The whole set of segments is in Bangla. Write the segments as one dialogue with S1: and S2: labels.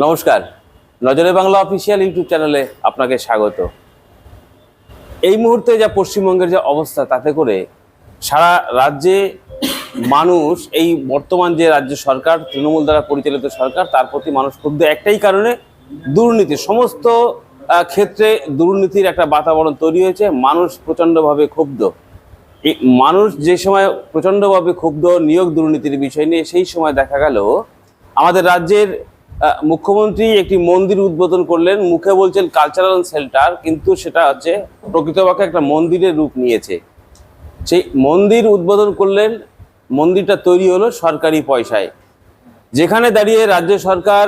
S1: নমস্কার। নজরে বাংলা অফিসিয়াল ইউটিউব চ্যানেলে আপনাকে স্বাগত। এই মুহূর্তে যা পশ্চিমবঙ্গের যে অবস্থা, তাতে করে সারা রাজ্যে মানুষ, এই বর্তমান যে রাজ্য সরকার, তৃণমূল দ্বারা পরিচালিত সরকার, তার প্রতি মানুষ ক্ষুব্ধ। একটাই কারণে দুর্নীতি। সমস্ত ক্ষেত্রে দুর্নীতির একটা বাতাবরণ তৈরি হয়েছে। মানুষ প্রচণ্ডভাবে ক্ষুব্ধ। মানুষ যে সময় প্রচণ্ডভাবে ক্ষুব্ধ, নিয়োগ দুর্নীতির বিষয় নিয়ে, সেই সময় দেখা গেল, আমাদের রাজ্যের মুখ্যমন্ত্রী একটি মন্দির উদ্বোধন করলেন, মুখে বলছেন কালচারাল সেন্টার কিন্তু সেটা হচ্ছে প্রকৃতপক্ষে একটা মন্দিরের রূপ নিয়েছে। সেই মন্দির উদ্বোধন করলেন, মন্দিরটা তৈরি হলো সরকারি পয়সায়। যেখানে দাঁড়িয়ে রাজ্য সরকার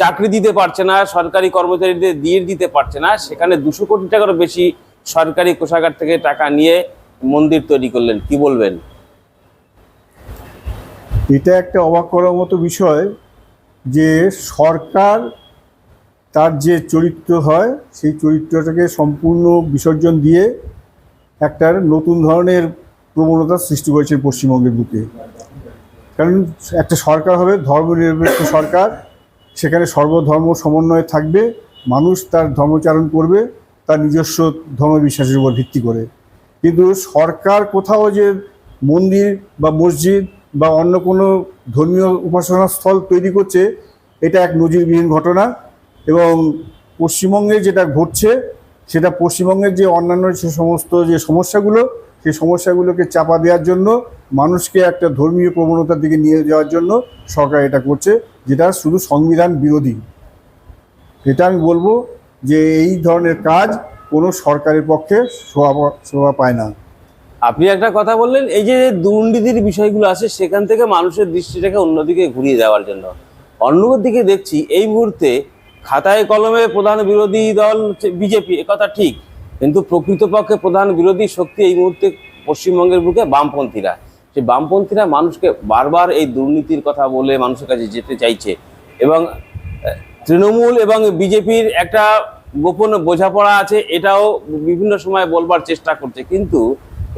S1: চাকরি দিতে পারছে না, সরকারি কর্মচারীদের দিয়ে দিতে পারছে না, সেখানে দুশো কোটি টাকার বেশি সরকারি কোষাগার থেকে টাকা নিয়ে মন্দির তৈরি করলেন। কি বলবেন?
S2: এটা একটা অবাক করার মতো বিষয়। যে সরকার তার যে চরিত্র হয়, সেই চরিত্রটাকে সম্পূর্ণ বিসর্জন দিয়ে একটা নতুন ধরনের প্রবণতা সৃষ্টি করেছে পশ্চিমবঙ্গের বুকে। কারণ একটা সরকার হবে, ধর্মনিরপেক্ষ সরকার, সেখানে সর্বধর্ম সমন্বয় থাকবে, মানুষ তার ধর্মচারণ করবে, তার নিজস্ব ধর্মবিশ্বাসের উপর ভিত্তি করে। কিন্তু সরকার কোথাও যে মন্দির বা মসজিদ বা অন্য কোনো ধর্মীয় উপাসনা স্থল তৈরি করছে, এটা এক নজিরবিহীন ঘটনা। এবং পশ্চিমবঙ্গে যেটা ঘটছে, সেটা পশ্চিমবঙ্গের যে অন্যান্য যে সমস্ত যে সমস্যাগুলো, সেই সমস্যাগুলোকে চাপা দেওয়ার জন্য, মানুষকে একটা ধর্মীয় প্রবণতার দিকে নিয়ে যাওয়ার জন্য সরকার এটা করছে, যেটা শুধু সংবিধান বিরোধী। এটা আমি বলব যে এই ধরনের কাজ কোনো সরকারের পক্ষে শোভা শোভা পায় না।
S1: আপনি একটা কথা বললেন, এই যে দুর্নীতির বিষয়গুলো আছে, সেখান থেকে মানুষের দৃষ্টিটাকে অন্যদিকে ঘুরিয়ে যাওয়ার জন্য। অন্যদিকে দেখছি, এই মুহূর্তে খাতায় কলমে প্রধান বিরোধী দল, বিজেপি কথা ঠিক, কিন্তু প্রকৃতপক্ষে প্রধান বিরোধী শক্তি এই মুহূর্তে পশ্চিমবঙ্গের বুকে বামপন্থীরা। সেই বামপন্থীরা মানুষকে বারবার এই দুর্নীতির কথা বলে মানুষের কাছে যেতে চাইছে। এবং তৃণমূল এবং বিজেপির একটা গোপন বোঝাপড়া আছে, এটাও বিভিন্ন সময় বলবার চেষ্টা করছে। কিন্তু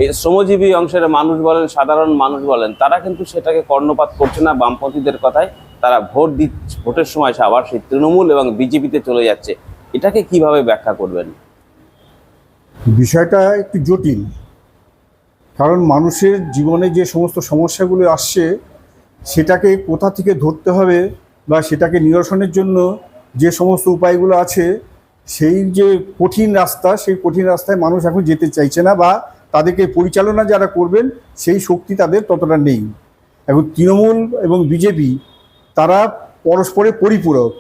S1: এই শ্রমজীবী অংশের মানুষ বলেন, সাধারণ মানুষ বলেন, তারা কিন্তু সেটাকে কর্ণপাত করছে না, বামপন্থীদের কথায় তারা ভোট দিচ্ছে ভোটের সময় সে আবার সেই তৃণমূল এবং বিজেপিতে চলে যাচ্ছে। এটাকে কীভাবে ব্যাখ্যা করবেন?
S2: বিষয়টা একটু জটিল। কারণ মানুষের জীবনে যে সমস্ত সমস্যাগুলো আসছে, সেটাকে কোথা থেকে ধরতে হবে বা সেটাকে নিরসনের জন্য যে সমস্ত উপায়গুলো আছে, সেই যে কঠিন রাস্তা, সেই কঠিন রাস্তায় মানুষ এখন যেতে চাইছে না বা তাদেরকে পরিচালনা যারা করবেন, সেই শক্তি তাদের ততটা নেই। এখন তৃণমূল এবং বিজেপি, তারা পরস্পরে পরিপূরক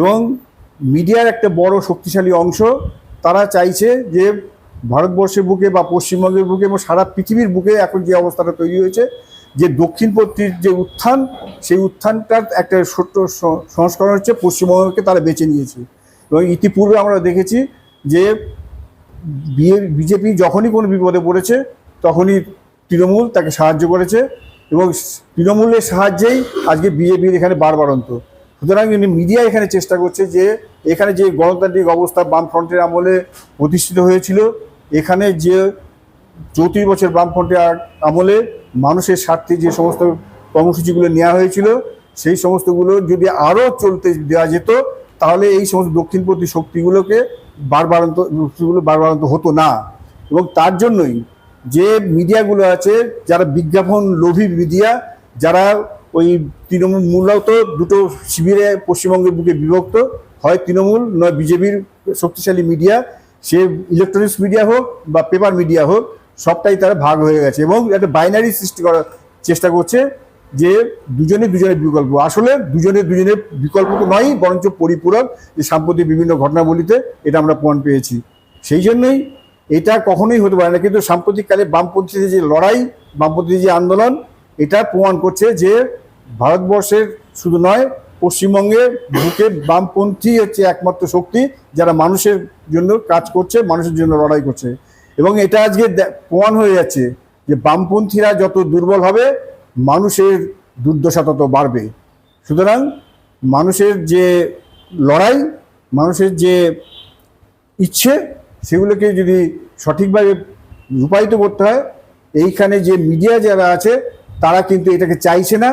S2: এবং মিডিয়ার একটা বড় শক্তিশালী অংশ। তারা চাইছে যে ভারতবর্ষের বুকে বা পশ্চিমবঙ্গের বুকে এবং সারা পৃথিবীর বুকে এখন যে অবস্থাটা তৈরি হয়েছে, যে দক্ষিণপন্থীর যে উত্থান, সেই উত্থানটার একটা ছোট্ট সংস্করণ হচ্ছে পশ্চিমবঙ্গকে তারা বেছে নিয়েছে। এবং ইতিপূর্বে আমরা দেখেছি যে বিজেপি যখনই কোনো বিপদে পড়েছে, তখনই তৃণমূল তাকে সাহায্য করেছে এবং তৃণমূলের সাহায্যেই আজকে বিজেপির এখানে বারবারন্ত। সুতরাং মিডিয়া এখানে চেষ্টা করছে যে এখানে যে গণতান্ত্রিক অবস্থা বামফ্রন্টের আমলে প্রতিষ্ঠিত হয়েছিল, এখানে যে চৌত্রিশ বছর বামফ্রন্টের আমলে মানুষের স্বার্থে যে সমস্ত কর্মসূচিগুলো নেওয়া হয়েছিল, সেই সমস্তগুলো যদি আরও চলতে দেওয়া যেত, তাহলে এই সমস্ত দক্ষিণপন্থী শক্তিগুলোকে বারবারান্ত শক্তিগুলো বারবারান্ত হতো না। এবং তার জন্যই যে মিডিয়াগুলো আছে, যারা বিজ্ঞাপন লোভী মিডিয়া, যারা ওই তৃণমূল মূলত দুটো শিবিরে পশ্চিমবঙ্গের বুকে বিভক্ত, হয় তৃণমূল নয় বিজেপির শক্তিশালী মিডিয়া, সে ইলেকট্রনিক্স মিডিয়া হোক বা পেপার মিডিয়া হোক, সবটাই তারা ভাগ হয়ে গেছে এবং একটা বাইনারি সৃষ্টি করার চেষ্টা করছে। যে দুজনে দুজনের বিকল্প। আসলে দুজনে দুজনের বিকল্প তো নয় বরঞ্চ পরিপূরক যে সাম্প্রতিক বিভিন্ন ঘটনাবলিতে এটা আমরা প্রমাণ পেয়েছি। সেই জন্যই এটা কখনোই হতে পারে না। কিন্তু সাম্প্রতিককালে বামপন্থীদের যে লড়াই বামপন্থী যে আন্দোলন, এটা প্রমাণ করছে যে ভারতবর্ষের শুধু নয়, পশ্চিমবঙ্গের বুকে বামপন্থী হচ্ছে একমাত্র শক্তি যারা মানুষের জন্য কাজ করছে, মানুষের জন্য লড়াই করছে। এবং এটা আজকে প্রমাণ হয়ে যাচ্ছে যে বামপন্থীরা যত দুর্বল হবে মানুষের দুর্দশা তত বাড়বে। সুতরাং মানুষের যে লড়াই, মানুষের যে ইচ্ছে, সেগুলোকে যদি সঠিকভাবে রূপায়িত করতে হয়, এইখানে যে মিডিয়া যারা আছে, তারা কিন্তু এটাকে চাইছে না।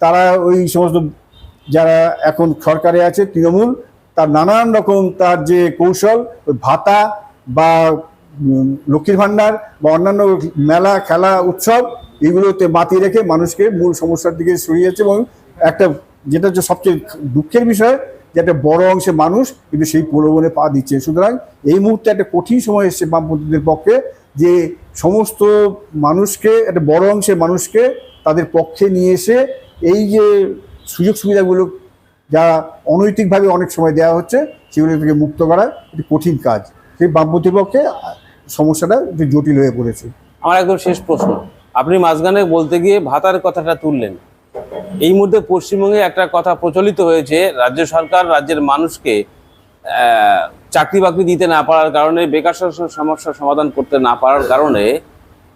S2: তারা ওই সমস্ত যারা এখন সরকারে আছে, তৃণমূল, তার নানান রকম তার যে কৌশল ভাতা বা লক্ষ্মীর ভাণ্ডার বা অন্যান্য মেলা, খেলা, উৎসব এগুলোতে মাতিয়ে রেখে মানুষকে মূল সমস্যার দিকে সরিয়েছে এবং একটা যেটা হচ্ছে সবচেয়ে দুঃখের বিষয়, যে একটা বড় অংশে মানুষ কিন্তু সেই প্রলোভনে পা দিচ্ছে। সুতরাং এই মুহূর্তে একটা কঠিন সময় এসছে বামপন্থীদের পক্ষে, যে সমস্ত মানুষকে, একটা বড় অংশের মানুষকে তাদের পক্ষে নিয়ে এসে এই যে সুযোগ সুবিধাগুলো যা অনৈতিকভাবে অনেক সময় দেওয়া হচ্ছে, সেগুলো থেকে মুক্ত করা একটি কঠিন কাজ। সেই বামপন্থীর পক্ষে সমস্যাটা একটু জটিল হয়ে পড়েছে।
S1: আমার একদম শেষ প্রশ্ন। আপনি মাঝখানে বলতে গিয়ে ভাতার কথাটা তুললেন। এই মুহূর্তে পশ্চিমবঙ্গে একটা কথা প্রচলিত হয়েছে, রাজ্য সরকার রাজ্যের মানুষকে চাকরি বাকরি দিতে না পারার কারণে, বেকার সমস্যার সমাধান করতে না পারার কারণে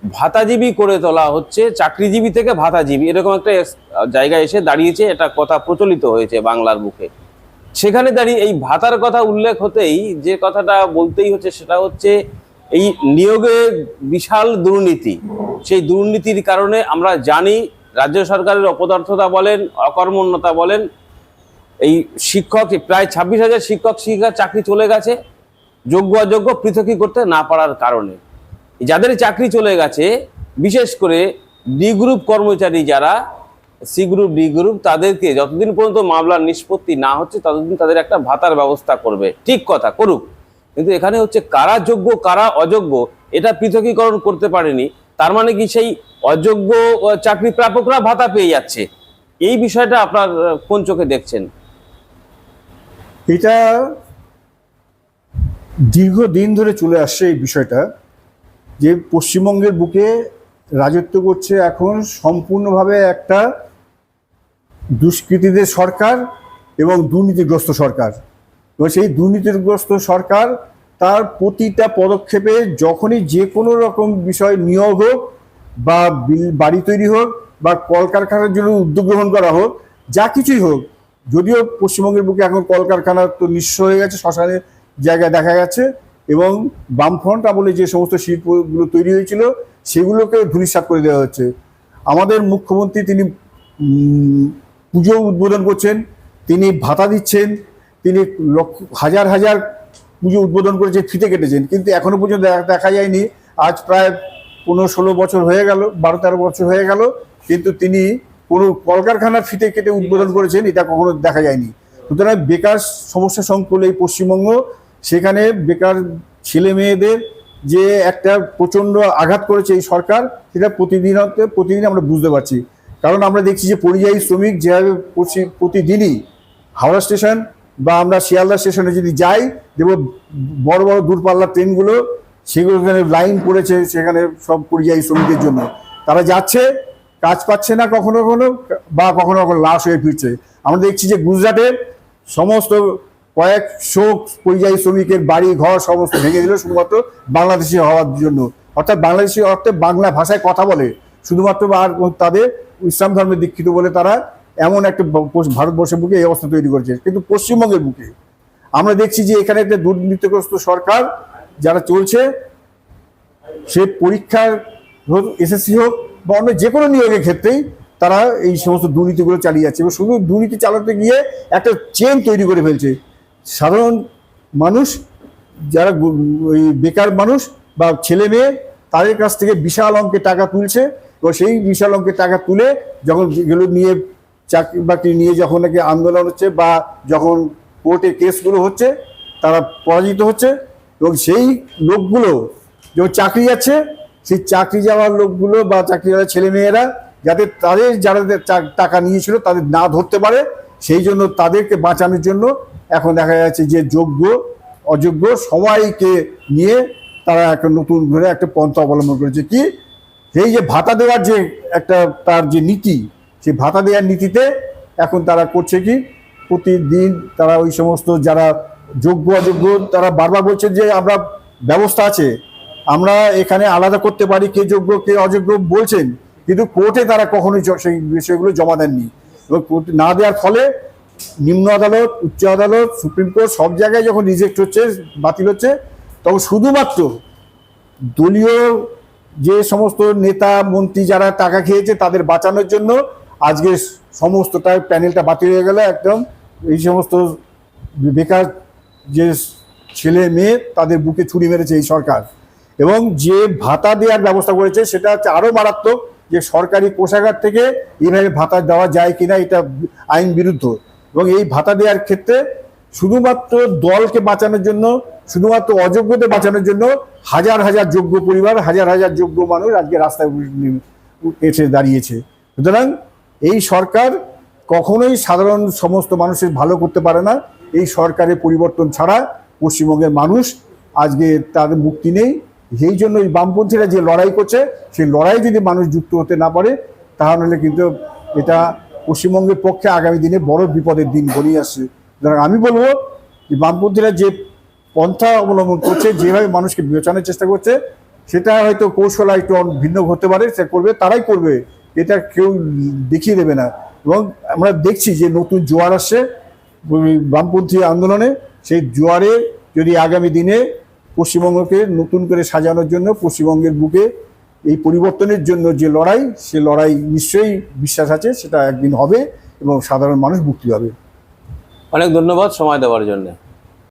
S1: ভাতাজীবী করে তোলা হচ্ছে, চাকরিজীবী থেকে ভাতাজীবী। এরকম একটা জায়গায় এসে দাঁড়িয়েছে, এটা কথা প্রচলিত হয়েছে বাংলার মুখে। সেখানে দাঁড়িয়ে এই ভাতার কথা উল্লেখ হতেই যে কথাটা বলতেই হচ্ছে সেটা হচ্ছে এই নিয়োগে বিশাল দুর্নীতি। সেই দুর্নীতির কারণে আমরা জানি, রাজ্য সরকারের অপদার্থতা বলেন, অকর্মণ্যতা বলেন, এই শিক্ষক প্রায় ছাব্বিশ হাজার শিক্ষক, শিক্ষিকা চাকরি চলে গেছে, যোগ্য, অযোগ্য পৃথকী করতে না পারার কারণে। যাদের চাকরি চলে গেছে, বিশেষ করে ডি গ্রুপ কর্মচারী যারা, সি গ্রুপ, ডি গ্রুপ, তাদেরকে যতদিন পর্যন্ত মামলার নিষ্পত্তি না হচ্ছে, ততদিন তাদের একটা ভাতার ব্যবস্থা করবে। ঠিক কথা, করুক। কিন্তু এখানে হচ্ছে কারা যোগ্য, কারা অযোগ্য, এটা পৃথকীকরণ করতে পারেনি। তার মানে কি সেই অযোগ্য চাকরি প্রাপকরা ভাতা পেয়ে যাচ্ছে। এই বিষয়টা আপনার কোন চোখে দেখছেন?
S2: এটা দীর্ঘদিন ধরে চলে আসছে এই বিষয়টা, যে পশ্চিমবঙ্গের বুকে রাজত্ব করছে এখন সম্পূর্ণভাবে একটা দুষ্কৃতীদের সরকার এবং দুর্নীতিগ্রস্ত সরকার। এবং সেই দুর্নীতিগ্রস্ত সরকার তার প্রতিটা পদক্ষেপে যখনই যে কোনো রকম বিষয় নিয়োগ হোক বা বাড়ি তৈরি হোক বা কলকারখানার জন্য উদ্যোগ গ্রহণ করা হোক, যা কিছুই হোক, যদিও পশ্চিমবঙ্গের বুকে এখন কলকারখানা তো নিঃস্ব হয়ে গেছে, শ্মশানের জায়গায় দেখা গেছে এবং বামফ্রন্ট আমলে যে সমস্ত শিল্পগুলো তৈরি হয়েছিল, সেগুলোকে ধূলিসাৎ করে দেওয়া হচ্ছে। আমাদের মুখ্যমন্ত্রী তিনি পুজো উদ্বোধন করছেন, তিনি ভাতা দিচ্ছেন তিনি লক্ষ, হাজার হাজার পুজো উদ্বোধন করেছে, ফিতে কেটেছেন। কিন্তু এখনও পর্যন্ত দেখা- যায়নি। আজ প্রায় পনেরো ষোলো বছর হয়ে গেল, বারো তেরো বছর হয়ে গেল, কিন্তু তিনি কোনো কলকারখানার ফিতে কেটে উদ্বোধন করেছেন, এটা কখনো দেখা যায়নি। সুতরাং বেকার সমস্যা সংকুল এই পশ্চিমবঙ্গ, সেখানে বেকার ছেলে মেয়েদের যে একটা প্রচণ্ড আঘাত করেছে এই সরকার, সেটা প্রতিদিন প্রতিদিন আমরা বুঝতে পারছি। কারণ আমরা দেখছি যে পরিযায়ী শ্রমিক যেভাবে প্রতিদিনই হাওড়া স্টেশন বা আমরা শিয়ালদা স্টেশনে যদি যাই দেখব বড় বড় দূরপাল্লার ট্রেনগুলো, সেগুলো লাইন পড়েছে, সেখানে সব পরিযায়ী শ্রমিকের জন্য। তারা যাচ্ছে, কাজ পাচ্ছে না কখনো কখনো, বা কখনো কখনো লাশ হয়ে ফিরছে। আমরা দেখছি যে গুজরাটের সমস্ত কয়েকশো পরিযায়ী শ্রমিকের বাড়ি, ঘর, সমস্ত ভেঙে দিল শুধুমাত্র বাংলাদেশি হওয়ার জন্য। অর্থাৎ বাংলাদেশি অর্থে বাংলা ভাষায় কথা বলে। শুধুমাত্র আর তাদের ইসলাম ধর্মে দীক্ষিত বলে তারা এমন একটা ভারতবর্ষের বুকে এই অবস্থা তৈরি করেছে, কিন্তু পশ্চিমবঙ্গের বুকে। আমরা দেখছি যে এখানে একটা দুর্নীতিগ্রস্ত সরকার যারা চলছে, সে পরীক্ষার হোক, এসএসসি হোক, বা অন্য যে কোনো নিয়োগের ক্ষেত্রেই তারা এই সমস্ত দুর্নীতিগুলো চালিয়ে যাচ্ছে। এবং শুধু দুর্নীতি চালাতে গিয়ে একটা চেন তৈরি করে ফেলছে। সাধারণ মানুষ, যারা ওই বেকার মানুষ বা ছেলে মেয়ে, তাদের কাছ থেকে বিশাল অঙ্কের টাকা তুলছে। এবং সেই বিশাল অঙ্কের টাকা তুলে যখন এগুলো নিয়ে চাকরি বাকরি নিয়ে যখন নাকি আন্দোলন হচ্ছে বা যখন কোর্টে কেসগুলো হচ্ছে, তারা পরাজিত হচ্ছে এবং সেই লোকগুলো যখন চাকরি যাচ্ছে, সেই চাকরি যাওয়ার লোকগুলো বা চাকরি যাওয়ার ছেলে মেয়েরা যাতে তাদের যারা টাকা নিয়েছিল তাদের না ধরতে পারে, সেই জন্য তাদেরকে বাঁচানোর জন্য এখন দেখা যাচ্ছে যে যোগ্য, অযোগ্য সবাইকে নিয়ে তারা একটা নতুন করে একটা পন্থা অবলম্বন করেছে। কি? এই যে ভাতা দেওয়ার যে একটা তার যে নীতি সেই ভাতা দেওয়ার নীতিতে এখন তারা করছে কি? প্রতিদিন তারা ওই সমস্ত যারা যোগ্য, অযোগ্য তারা বারবার বলছে যে আমরা ব্যবস্থা আছে, আমরা এখানে আলাদা করতে পারি কে যোগ্য, কে অযোগ্য বলছেন, কিন্তু কোর্টে তারা কখনোই সেই বিষয়গুলো জমা দেননি। এবং কোর্টে না দেওয়ার ফলে নিম্ন আদালত, উচ্চ আদালত, সুপ্রিম কোর্ট সব জায়গায় যখন রিজেক্ট হচ্ছে, বাতিল হচ্ছে, তখন শুধুমাত্র দলীয় যে সমস্ত নেতা, মন্ত্রী যারা টাকা খেয়েছে তাদের বাঁচানোর জন্য আজকে সমস্তটা প্যানেলটা বাতিল হয়ে গেল একদম। এই সমস্ত বেকার যে ছেলে মেয়ে, তাদের বুকে ছুরি মেরেছে এই সরকার। এবং যে ভাতা দেওয়ার ব্যবস্থা করেছে, সেটা হচ্ছে আরও মারাত্মক যে সরকারি কোষাগার থেকে এইভাবে ভাতা দেওয়া যায় কিনা, এটা আইন বিরুদ্ধ। এবং এই ভাতা দেওয়ার ক্ষেত্রে শুধুমাত্র দলকে বাঁচানোর জন্য, শুধুমাত্র অযোগ্যদের বাঁচানোর জন্য হাজার হাজার যোগ্য পরিবার, হাজার হাজার যোগ্য মানুষ আজকে রাস্তায় এসে দাঁড়িয়েছে। সুতরাং এই সরকার কখনোই সাধারণ সমস্ত মানুষের ভালো করতে পারে না। এই সরকারের পরিবর্তন ছাড়া পশ্চিমবঙ্গের মানুষ আজকে তার মুক্তি নেই। সেই জন্য এই বামপন্থীরা যে লড়াই করছে, সেই লড়াই যদি মানুষ যুক্ত হতে না পারে, তাহলে কিন্তু এটা পশ্চিমবঙ্গের পক্ষে আগামী দিনে বড় বিপদের দিন ঘনিয়ে আসছে। আমি বলব যে বামপন্থীরা যে পন্থা অবলম্বন করছে, যেভাবে মানুষকে বিবেচনার চেষ্টা করছে, সেটা হয়তো কৌশল একটু ভিন্ন হতে পারে, সে করবে, তারাই করবে। এটা কেউ দেখিয়ে দেবে না। এবং আমরা দেখছি যে নতুন জোয়ার আসছে বামপন্থী আন্দোলনে। সেই জোয়ারে যদি আগামী দিনে পশ্চিমবঙ্গকে নতুন করে সাজানোর জন্য, পশ্চিমবঙ্গের বুকে এই পরিবর্তনের জন্য যে লড়াই, সে লড়াই নিশ্চয়ই বিশ্বাস আছে, সেটা একদিন হবে এবং সাধারণ মানুষ মুক্তি পাবে।
S1: অনেক ধন্যবাদ সময় দেওয়ার জন্য।